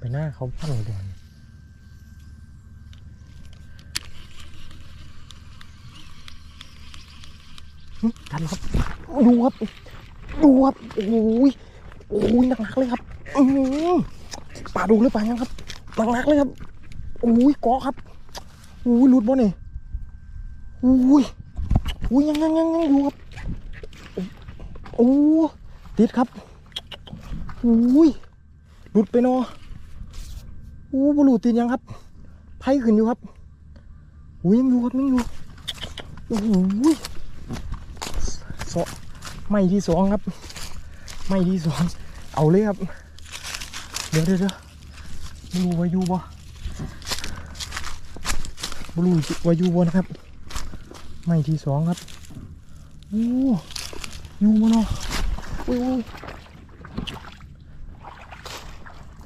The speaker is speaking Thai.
ไปหน้าเขาพังก่อนหึทันครับดูครับดูครับโอ้ยโอ้ยหนักๆเลยครับอือปลาดูหรือป่ายังครับหนักๆเลยครับโอ้ยเกาะครับโอ้ยหลุดบ่เนี่ยโอ้ยโอ้ยยังยังยังยังอยู่ครับโอ้ติดครับโอ้ยหลุดไปเนาะ อู้บหลุติดยังครับไพ่ขึ้นอยู่ครับโอ้ยยังอยู่ครับยังอยู่โอ้ยสอไม่ที่สองครับ ไม่ที่สองเอาเลยครับ เดี๋ยวเดี๋ยวเดี๋ยวไม่รู้ว่าอยู่บ่ไม่รู้ว่าอยู่บ่นะครับ ไม่ที่สองครับโอ้อยู่บ่เนาะอ้ยโอ้ย